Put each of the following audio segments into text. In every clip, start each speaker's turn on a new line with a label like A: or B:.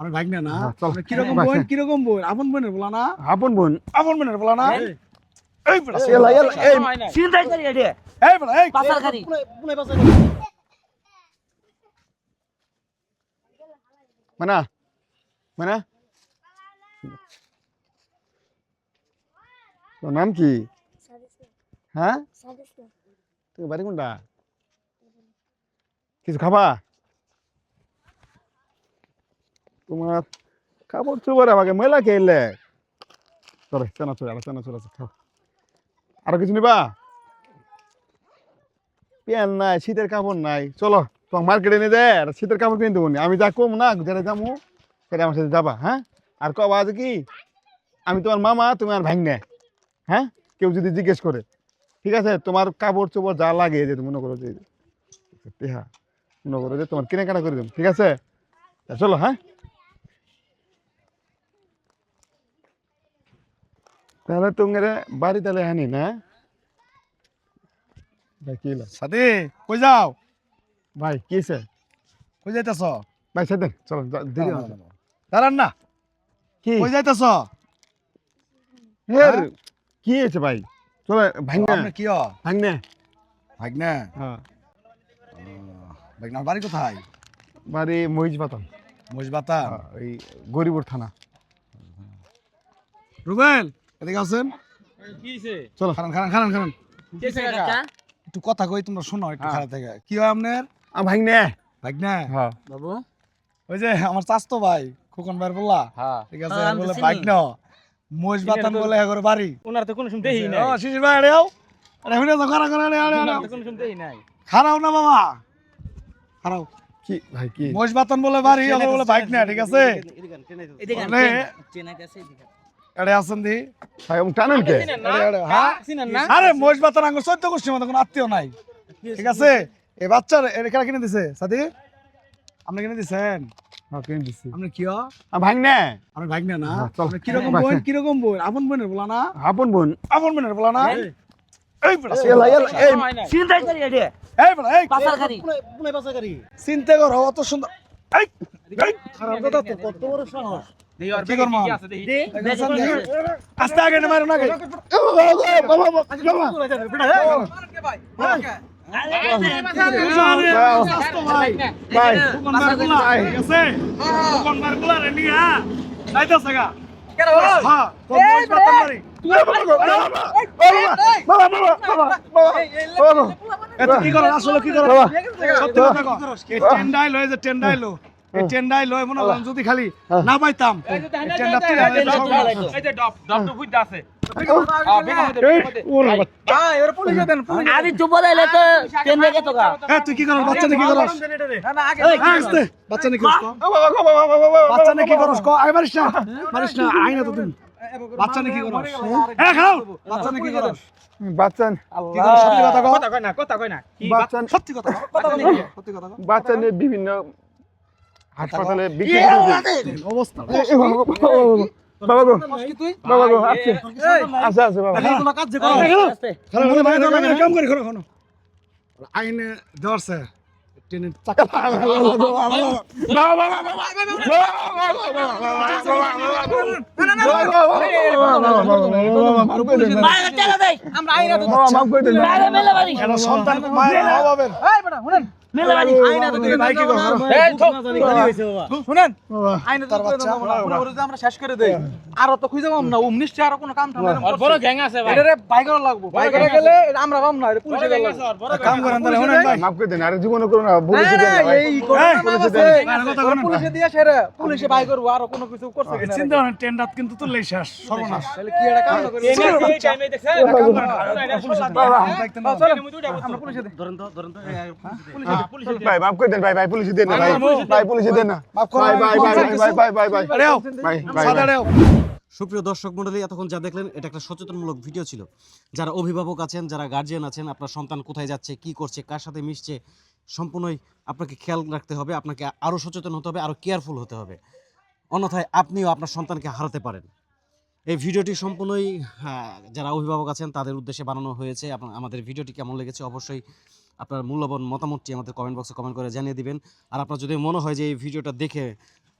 A: আমি ভাগ না না।
B: হ্যাঁ, চল।
A: কীরকম বোন। কীরকম বোন? আপন বোনের বলা না?
B: আপন বোন।
A: আপন বোনের বলা না? এই। বড়া
B: এলা এলা এই
C: চিন্তাই করি এডে।
A: এই বড়া এই।
C: পাসার খারি
B: মানা মানা। তোর নাম কি? হ্যাঁ? তুই বাড়ি কোনটা? কিছু খাবা? তোমার কাপড় চোপড় আমাকে মেলা খেললে চলে, চেনা চলে আলো চেনা আছে, খাও। আরও কিছু নিবা? প্যান্ট নাই, শীতের কাপড় নাই। চলো তোমার মার্কেটে নিয়ে দেয় আর শীতের কাপড় কিনে দেবো আমি যা কম না, যেটা যাব সেটা আমার সাথে যাবা হ্যাঁ? আর কবা আছে কি, আমি তোমার মামা, তুমি আর ভাঙনে হ্যাঁ? কেউ যদি জিজ্ঞেস করে, ঠিক আছে? তোমার কাপড় চোপড় যা লাগে যে মনে করো যে হ্যাঁ মনে করো যে তোমার কেনাকাটা করে দেবো, ঠিক আছে? চলো হ্যাঁ? তাহলে তোমার বাড়ি তাহলে আনি না? হলো?
A: কই যাও?
B: ভাই কি হয়েছে
A: কই যাইতাছ?
B: ভাই সাথে চলো দেরি
A: দাঁড়ান না।
B: কি?
A: কই যাইতাছ?
B: হের, কি হয়েছে ভাই? চলো ভাঙনা।
A: আপনি কি হ
B: ভাঙনা।
A: ভাগ না
B: হ্যাঁ
A: ভাগনা বাড়ি কোথায়?
B: বাড়ি মহিষ বাতান
A: মজবাতা
B: এই গরিবুর থানা।
A: রুবেল? এদিকে আছেন
B: চলো।
A: খান খান খান খান একটু কথা কই তোমরা শোনো একটু
B: হ্যাঁ।
A: খারাপ থেকে কি হয় আপনার? না
B: হ্যাঁ।
C: বাবু?
A: ওই যে আমার চাস্তো ভাই খোকন ভাই বললা।
C: হ্যাঁ।
A: ঠিক আছে বলে
C: চিনি।
A: ভাগ না মজবাতান বলে এগোর বাড়ি।
D: ওনার তো কোনো শুনতেই নাই।
A: ও শিশির ভাই আরে আও। আরে হুনে তো খারা খারা আরে আরে
D: তো কোনো শুনতেই নাই।
A: খারাও না বাবা। খারাও
B: কি ভাই কি?
A: মজবাতান বলে বাড়ি বলে ভাগ না ঠিক আছে?
C: এদিকে
A: বলে
C: চেনাইতে আছে এদিকে
A: এড়ে আছেন দি?
B: ভাই আমি টানেন কে?
D: না
A: হ্যাঁ?
D: চিনেন না?
A: আরে মজবাতান আঙ্গ চৈত্য গোষ্ঠীর মতো কোনো আত্মীয় নাই। ঠিক আছে? এই বাচ্চার এটা কারা কিনে দিছে? সাদি আপনি কিনে দিছেন?
B: হ্যাঁ কিনে দিছি।
A: আপনি কি হয়
B: আ ভাঙনা
A: আমি ভাগ না? না আপনি কীরকম বোন। কীরকম বোন? আপন বোনের বলা না?
B: আপন বোন।
A: আপন বোনের বলা না? এই। বড়া
B: এলা এলা এই
C: করি। এডে
A: এই বড়া এই
C: পাসার খারি
A: চিন্তা করো অত সুন্দর। খারাপ কথা তো কত বড় সাহস। আস্তে আগে না মারো না হ্যাঁ কি করো আসলে কি করো সত্যি কথা কও এই টেন্ডাই লয় যে টেন্ডাই লো এই টেন্ডাই লয় মনে করেন যদি খালি না পাইতাম। টেন্ডা।
D: এই যে তো আছে
A: তুই কি করস? বাচ্চা কি করস?
D: না না আগে
A: আস্তে বাচ্চা কি করস।
B: বাবা বাবা বাবা
A: বাচ্চা কি করস ক? আই মারিস না। মারিস না আই তো তুমি। বাচ্চা কি করস? হ্যাঁ? খাও। বাচ্চা কি করস?
B: বাচ্চা
A: সত্যি কথা
D: কথা কয় না কথা কয় না। কি
A: সত্যি কথা কথা সত্যি কথা কও।
B: বিভিন্ন হাসপাতালে
A: অবস্থা
B: বাবা গো বাবা গো আছে আছে আছে বাবা
A: করো মনে কাম করি করো কোনো আইনে ধরছে ট্রেনের চাকা
B: বাবা বাবা
C: বাইরে চলে দেই
D: আমরা
C: বাইরে মেলে বাড়ি
A: সন্তান মায়ের অভাবের
D: এই বেটা শুনেন
C: মেলে
D: আইনা তো দিকে
A: ভাই কি করো
D: এই থো শুনেন আইনা তো
A: তার
D: করে
A: বাচ্চা?
D: দাও না পুরো পুরো আমরা শেষ করে দেই। আর তো খুঁজে পাম না উমনিশটা আর কোনো কাম ঠান্ডা
E: আর বড় গ্যাং আছে ভাই।
D: এটারে বাই লাগবো বাই গেলে আমরা পাম না এটা পুলিশে
E: বড় গ্যাং
D: গেলে
A: কাম করেন তাহলে শুনেন ভাই।
B: মাফ করে দেন আরে জীবনে করো না বলেছি দেন ভাই।
D: এই করে পুলিশে
A: দেন।
D: দেয়
A: আর কথা বলেন
D: পুলিশে দিয়ে সেরে পুলিশে বাই করব আর কোনো কিছু করছে কিনা
A: চিন্তা করেন ট্রেনটা কিন্তু তুললেই শেষ সর্বনাশ।
D: তাহলে কি এটা কাম করে।
E: এই টাইমে দেখছেন?
A: কাম করেন দেখতেন না
D: চলেন। আমরা পুলিশে
B: ভাই মাফ করে দেন ভাই ভাই পুলিশ দেন না ভাই। ভাই পুলিশ দেন। না
A: মাফ করো।
B: ভাই ভাই ভাই ভাই ভাই। ভাই ভাই
A: আরে
B: ভাই
F: সুপ্রিয় দর্শক মণ্ডলী এতক্ষণ যা দেখলেন এটা একটা সচেতনমূলক ভিডিও ছিল। যারা অভিভাবক আছেন যারা গার্জিয়ান আছেন আপনার সন্তান কোথায় যাচ্ছে কি করছে কার সাথে মিশছে সম্পূর্ণই আপনাকে খেয়াল রাখতে হবে আপনাকে আরও সচেতন হতে হবে আরও কেয়ারফুল হতে হবে। অন্যথায় আপনিও আপনার সন্তানকে হারাতে পারেন। এই ভিডিওটি সম্পূর্ণই হ্যাঁ, যারা অভিভাবক আছেন তাদের উদ্দেশ্যে বানানো হয়েছে। আমাদের ভিডিওটি কেমন লেগেছে অবশ্যই আপনার মূল্যবান মতামতটি আমাদের কমেন্ট বক্সে কমেন্ট করে জানিয়ে দিবেন। আর আপনার যদি মনে হয় যে এই ভিডিওটা দেখে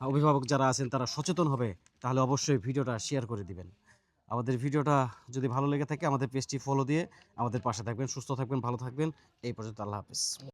F: অভিভাবক যারা আছেন তারা সচেতন হবে, তাহলে অবশ্যই ভিডিওটা শেয়ার করে দিবেন। আমাদের ভিডিওটা যদি ভালো লেগে থাকে আমাদের পেজটি ফলো দিয়ে আমাদের পাশে থাকবেন, সুস্থ থাকবেন, ভালো থাকবেন। এই পর্যন্ত আল্লাহ হাফেজ।